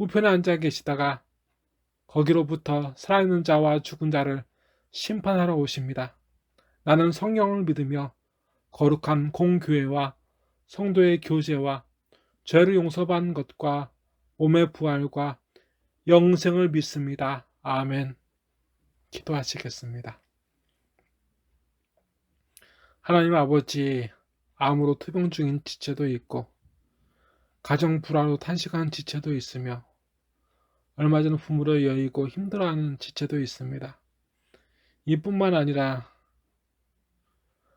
우편에 앉아 계시다가 거기로부터 살아있는 자와 죽은 자를 심판하러 오십니다. 나는 성령을 믿으며 거룩한 공교회와 성도의 교제와 죄를 용서받는 것과 몸의 부활과 영생을 믿습니다. 아멘. 기도하시겠습니다. 하나님 아버지, 암으로 투병 중인 지체도 있고, 가정 불화로 탄식하는 지체도 있으며, 얼마 전 부모를 여의고 힘들어하는 지체도 있습니다. 이뿐만 아니라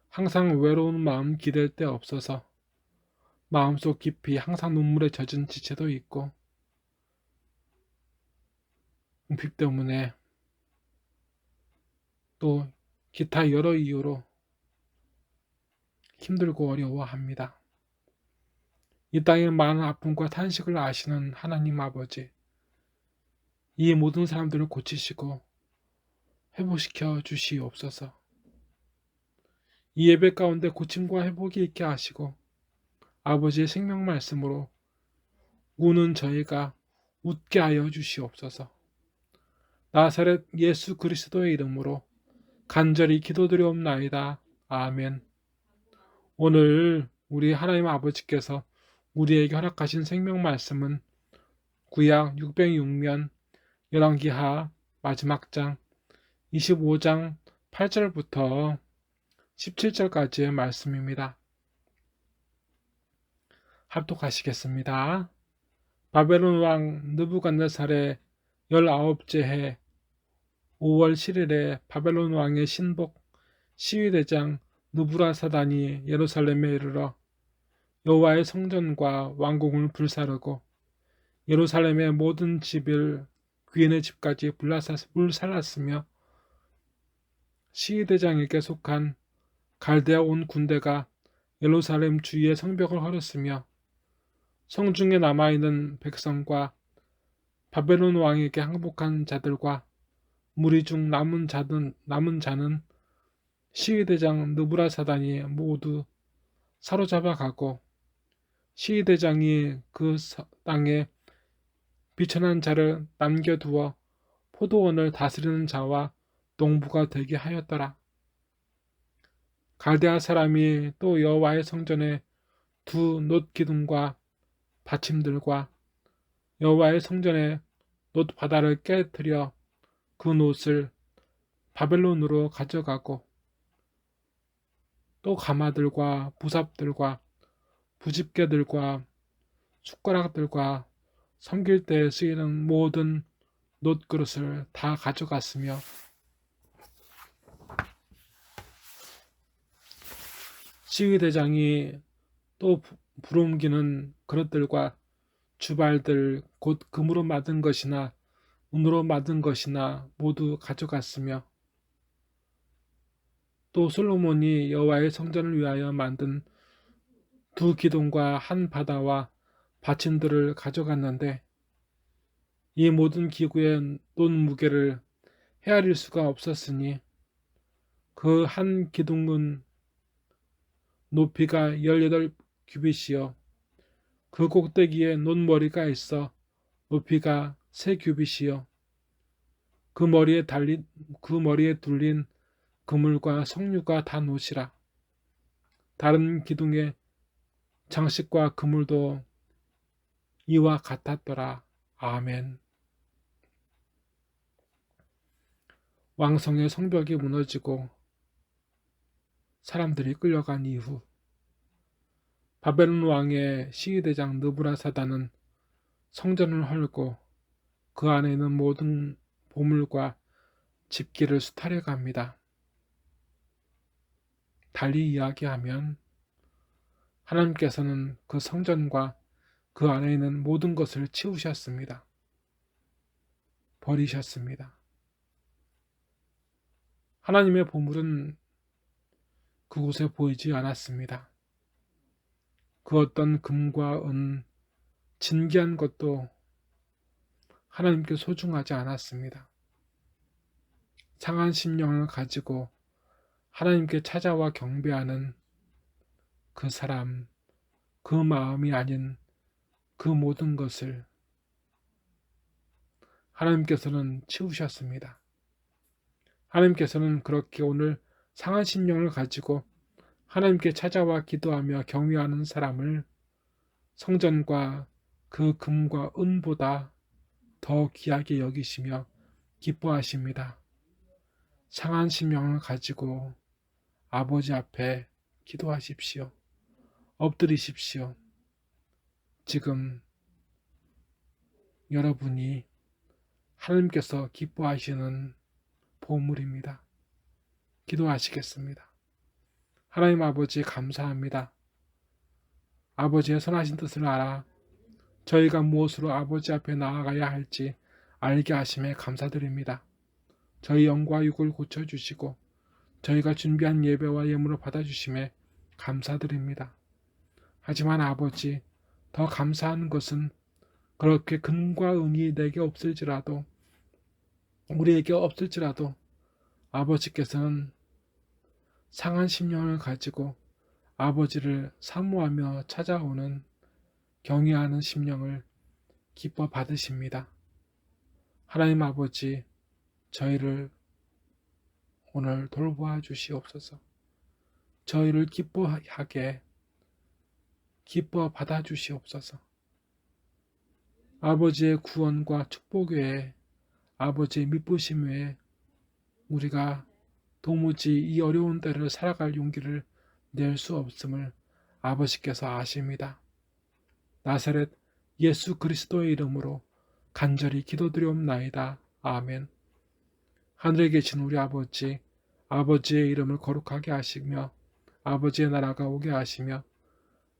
항상 외로운 마음 기댈 데 없어서 마음속 깊이 항상 눈물에 젖은 지체도 있고 응핍 때문에 또 기타 여러 이유로 힘들고 어려워합니다. 이 땅의 많은 아픔과 탄식을 아시는 하나님 아버지, 이 모든 사람들을 고치시고 회복시켜 주시옵소서. 이 예배 가운데 고침과 회복이 있게 하시고 아버지의 생명 말씀으로 우는 저희가 웃게 하여 주시옵소서. 나사렛 예수 그리스도의 이름으로 간절히 기도드리옵나이다. 아멘. 오늘 우리 하나님 아버지께서 우리에게 허락하신 생명 말씀은 구약 606면 열왕기하 마지막 장 25장 8절부터 17절까지의 말씀입니다. 합독하시겠습니다. 바벨론 왕 느부갓네살의 19째 해 5월 7일에 바벨론 왕의 신복 시위대장 느부라사단이 예루살렘에 이르러 여호와의 성전과 왕궁을 불사르고 예루살렘의 모든 집을 귀인의 집까지 불살랐으며 시위대장에게 속한 갈대아 온 군대가 예루살렘 주위의 성벽을 헐었으며 성중에 남아있는 백성과 바벨론 왕에게 항복한 자들과 무리 중 남은 자는, 남은 자는 시위대장 느부라사단이 모두 사로잡아 가고 시위대장이 그 땅에 비천한 자를 남겨두어 포도원을 다스리는 자와 농부가 되게 하였더라. 갈대아 사람이 또 여호와의 성전에 두 놋 기둥과 받침들과 여호와의 성전에 놋 바다를 깨뜨려 그 놋을 바벨론으로 가져가고 또 가마들과 부삽들과 부집개들과 숟가락들과 섬길 때 쓰이는 모든 놋그릇을 다 가져갔으며 시위대장이 또 부름기는 그릇들과 주발들 곧 금으로 만든 것이나 은으로 만든 것이나 모두 가져갔으며 또 솔로몬이 여호와의 성전을 위하여 만든 두 기둥과 한 바다와 받침들을 가져갔는데 이 모든 기구의 논 무게를 헤아릴 수가 없었으니 그 한 기둥은 높이가 18규빗이요. 그 꼭대기에 논머리가 있어 높이가 3규빗이요. 그 머리에 달린 그 머리에 둘린 그물과 석류가 다 노시라. 다른 기둥의 장식과 그물도 이와 같았더라. 아멘. 왕성의 성벽이 무너지고 사람들이 끌려간 이후 바벨론 왕의 시위대장 느부라사단은 성전을 헐고 그 안에 있는 모든 보물과 집기를 수탈해 갑니다. 달리 이야기하면 하나님께서는 그 성전과 그 안에 있는 모든 것을 치우셨습니다. 버리셨습니다. 하나님의 보물은 그곳에 보이지 않았습니다. 그 어떤 금과 은, 진귀한 것도 하나님께 소중하지 않았습니다. 상한 심령을 가지고 하나님께 찾아와 경배하는 그 사람, 그 마음이 아닌 그 모든 것을 하나님께서는 치우셨습니다. 하나님께서는 그렇게 오늘 상한 심령을 가지고 하나님께 찾아와 기도하며 경외하는 사람을 성전과 그 금과 은보다 더 귀하게 여기시며 기뻐하십니다. 상한 심령을 가지고 아버지 앞에 기도하십시오. 엎드리십시오. 지금 여러분이 하나님께서 기뻐하시는 보물입니다. 기도하시겠습니다. 하나님 아버지 감사합니다. 아버지의 선하신 뜻을 알아 저희가 무엇으로 아버지 앞에 나아가야 할지 알게 하심에 감사드립니다. 저희 영과 육을 고쳐주시고 저희가 준비한 예배와 예물을 받아주심에 감사드립니다. 하지만 아버지, 더 감사한 것은 그렇게 근과 은이 내게 없을지라도 우리에게 없을지라도 아버지께서는 상한 심령을 가지고 아버지를 사모하며 찾아오는 경외하는 심령을 기뻐 받으십니다. 하나님 아버지, 저희를 오늘 돌보아 주시옵소서. 저희를 기뻐하게 기뻐 받아 주시옵소서. 아버지의 구원과 축복 외에 아버지의 미쁘심 외에 우리가 도무지 이 어려운 때를 살아갈 용기를 낼 수 없음을 아버지께서 아십니다. 나사렛 예수 그리스도의 이름으로 간절히 기도드리옵나이다. 아멘. 하늘에 계신 우리 아버지, 아버지의 이름을 거룩하게 하시며 아버지의 나라가 오게 하시며